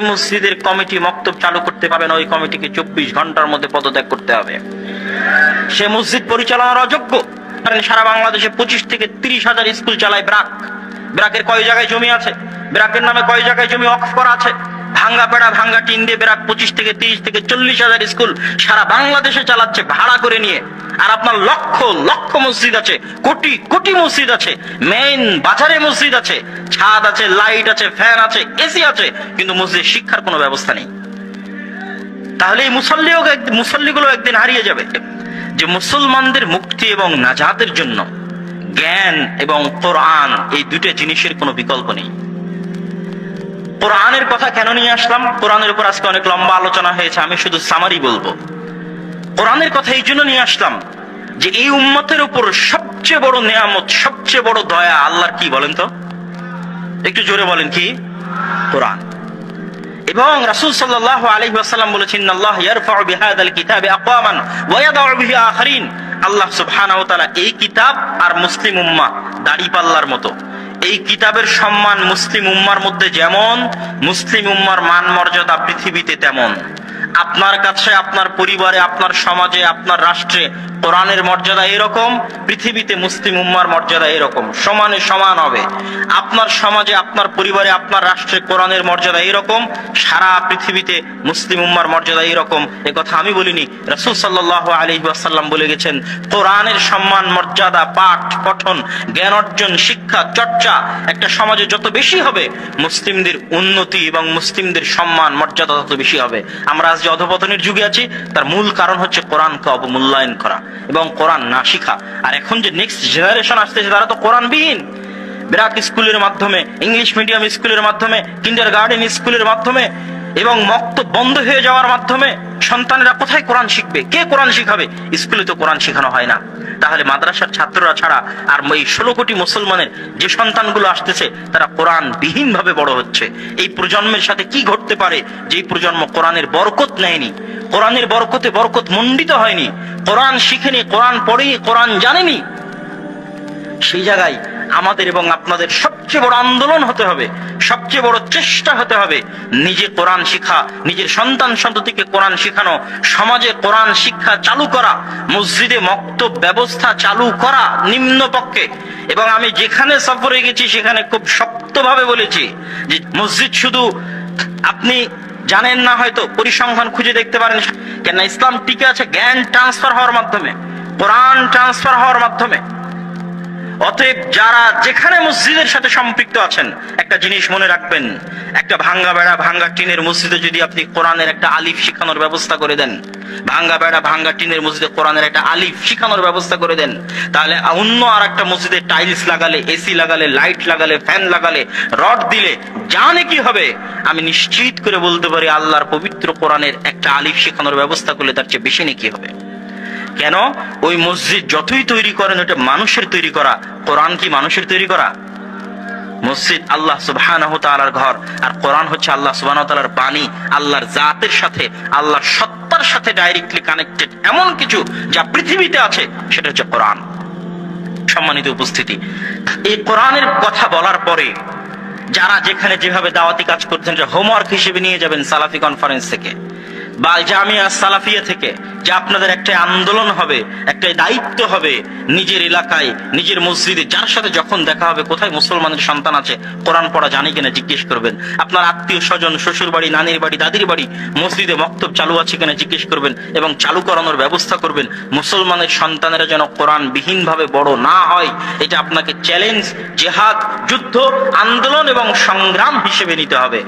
মসজিদের কমিটি মক্তব চালু করতে পারবে না ওই কমিটিকে চব্বিশ ঘণ্টার মধ্যে পদত্যাগ করতে হবে। সে মসজিদ পরিচালনার অযোগ্য। সারা বাংলাদেশে পঁচিশ থেকে তিরিশ হাজার স্কুল চালায় ব্রাক। ব্রাকের কয় জায়গায় জমি আছে? ব্রাকের নামে কয় জায়গায় জমি অফ করা আছে? ভাঙ্গা পেড়া, ভাঙ্গা টিন দিয়ে ব্রাক পঁচিশ থেকে তিরিশ থেকে চল্লিশ হাজার স্কুল সারা বাংলাদেশে চালাচ্ছে, ভাড়া করে নিয়ে। আর আপনার লক্ষ লক্ষ মসজিদ আছে, কোটি কোটি মসজিদ আছে মেইন বাজারে মসজিদ আছে, ছাদ আছে লাইট আছে ফ্যান আছে এসি আছে, কিন্তু মসজিদ শিক্ষার কোনো ব্যবস্থা নেই। তাহলে এই মুসল্লিও মুসল্লিগুলো একদিন হারিয়ে যাবে। যে মুসলমানদের মুক্তি এবং নাজাতের জন্য জ্ঞান এবং কোরআন এই দুটো জিনিসের কোনো বিকল্প নেই। কোরআনের কথা কেন নিয়ে আসলাম? কোরআনের উপর আজকে অনেক লম্বা আলোচনা হয়েছে, আমি শুধু সামারি বলব। কোরআনের কথা এই জন্য নিয়ে আসলাম যে এই উম্মতের উপর সবচেয়ে বড় নেয়ামত, সবচেয়ে বড় দয়া আল্লাহর কি বলেন তো? একটু জোরে বলেন কি? কোরআন। এবং রাসূল সাল্লাল্লাহু আলাইহি ওয়াসাল্লাম বলেছেন আল্লাহ ইয়ারফাউ বিহাদাল কিতাবি আকওয়ামান ওয়া ইয়াদাউ বিহি আখারিন। আল্লাহ সুবহানাহু ওয়া তাআলা এই কিতাব আর মুসলিম উম্মাহ দাড়িপাল্লার মতো। এই কিতাবের সম্মান মুসলিম উম্মার মধ্যে যেমন মুসলিম উম্মার মান মর্যাদা পৃথিবীতে তেমন। আপনার কাছে, আপনার পরিবারে, আপনার সমাজে, আপনার রাষ্ট্রে কোরআনের মর্যাদা এরকম, পৃথিবীতে মুসলিম উম্মার মর্যাদা এরকম। সমানে সমান হবে। আপনার সমাজে, আপনার পরিবারে, আপনার রাষ্ট্রে কোরআনের মর্যাদা এরকম, সারা পৃথিবীতে মুসলিম উম্মার মর্যাদা এরকম। এ কথা আমি বলিনি। রাসূল সাল্লাল্লাহু আলাইহি ওয়াসাল্লাম বলে গেছেন, কোরআনের সম্মান, মর্যাদা, পাঠ, পঠন, জ্ঞান অর্জন, শিক্ষা, চর্চা একটা সমাজে যত বেশি হবে, মুসলিমদের উন্নতি এবং মুসলিমদের সম্মান, মর্যাদা তত বেশি হবে। আমরা আজ অধপতনের যুগে আছি, তার মূল কারণ হচ্ছে কোরআনকে অবমূল্যায়ন করা এবং কোরআন না শিখা। আর এখন যে নেক্সট জেনারেশন আসতেছে, তারা তো কোরআনবিহীন। বিরাট স্কুলের মাধ্যমে ইংলিশ মিডিয়াম স্কুলের মাধ্যমে কিন্ডার গার্ডেন স্কুলের মাধ্যমে এবং মক্ত বন্ধ হয়ে যাওয়ার মাধ্যমে সন্তানেরা কোথায় কোরআন শিখবে? কে কোরআন শিখাবে? স্কুলে তো কোরআন শেখানো হয় না। তাহলে মাদ্রাসার ছাত্ররা ছাড়া আর এই ষোলো কোটি মুসলমানের যে সন্তানগুলো আসতেছে, তারা কোরআন বিহীন ভাবে বড় হচ্ছে। এই প্রজন্মের সাথে কি ঘটতে পারে? যে এই প্রজন্ম কোরআনের বরকত নেয়নি, কোরআনের বরকতে বরকত মণ্ডিত হয়নি, কোরআন শিখেনি, কোরআন পড়েনি, কোরআন জানেনি, সেই জায়গায় আমাদের এবং আপনাদের সবচেয়ে বড় আন্দোলন হতে হবে, সবচেয়ে বড় চেষ্টা হতে হবে, নিজে কোরআন শিখা, নিজের সন্তান সন্ততিকে কোরআন শিখানো, সমাজে কোরআন শিক্ষা চালু করা, মসজিদে মক্ত ব্যবস্থা চালু করা নিম্ন পক্ষে। এবং আমি যেখানে সফরে গেছি, সেখানে খুব শক্তভাবে বলেছি যে মসজিদ শুধু আপনি জানেন না হয়তো, পরিসংখ্যান খুঁজে দেখতে পারেন কেন ইসলাম টিকে আছে জ্ঞান ট্রান্সফার হওয়ার মাধ্যমে, কোরআন ট্রান্সফার হওয়ার মাধ্যমে। অতএব যারা যেখানে মসজিদের সাথে সম্পৃক্ত আছেন, একটা জিনিস মনে রাখবেন, একটা ভাঙ্গা বেড়া, ভাঙ্গা টিনের মসজিদে যদি আপনি কোরআনের একটা আলিফ শিখানোর ব্যবস্থা করে দেন, ভাঙ্গা বেড়া, ভাঙ্গা টিনের মসজিদে কোরআনের একটা আলিফ শিখানোর ব্যবস্থা করে দেন, তাহলে অন্য আর একটা মসজিদে টাইলস লাগালে এসি লাগালে, লাইট লাগালে, ফ্যান লাগালে, রড দিলে, জানে কি হবে? আমি নিশ্চিত করে বলতে পারি, আল্লাহর পবিত্র কোরআনের একটা আলিফ শেখানোর ব্যবস্থা করলে তার চেয়ে বেশি নাকি হবে। কেন? ওই মসজিদ যতই তৈরি করেন ওটা মানুষের তৈরি করা। কোরআন কি মানুষের তৈরি করা? মসজিদ আল্লাহ তাআলার ঘর, আর কোরআন হচ্ছে আল্লাহ সুবহানাহু তাআলার বাণী, আল্লাহর জাতের সাথে, আল্লাহর সত্তার সাথে ডাইরেক্টলি কানেক্টেড এমন কিছু যা পৃথিবীতে আছে, সেটা হচ্ছে কোরআন। সম্মানিত উপস্থিতি। এই কোরআনের কথা বলার পরে যারা যেখানে যেভাবে দাওয়াতি কাজ করছেন হোমওয়ার্ক হিসেবে নিয়ে যাবেন সালাফি কনফারেন্স থেকে। বা জামিয়া সালাফিয়া থেকে, যে আপনাদের একটা আন্দোলন হবে, একটা দায়িত্ব হবে নিজের এলাকায়, নিজের মসজিদে, যার সাথে যখন দেখা হবে কোথায় মুসলমানের সন্তান আছে, কোরআন পড়া জানি কিনা জিজ্ঞেস করবেন। আপনার আত্মীয় স্বজন, শ্বশুর বাড়ি, নানির বাড়ি, দাদির বাড়ি, মসজিদে মক্তব চালু আছে কিনা জিজ্ঞেস করবেন এবং চালু করানোর ব্যবস্থা করবেন। মুসলমানের সন্তানেরা যেন কোরআন বিহীন ভাবে বড় না হয়, এটা আপনাকে চ্যালেঞ্জ জেহাদ যুদ্ধ, আন্দোলন এবং সংগ্রাম হিসেবে নিতে হবে।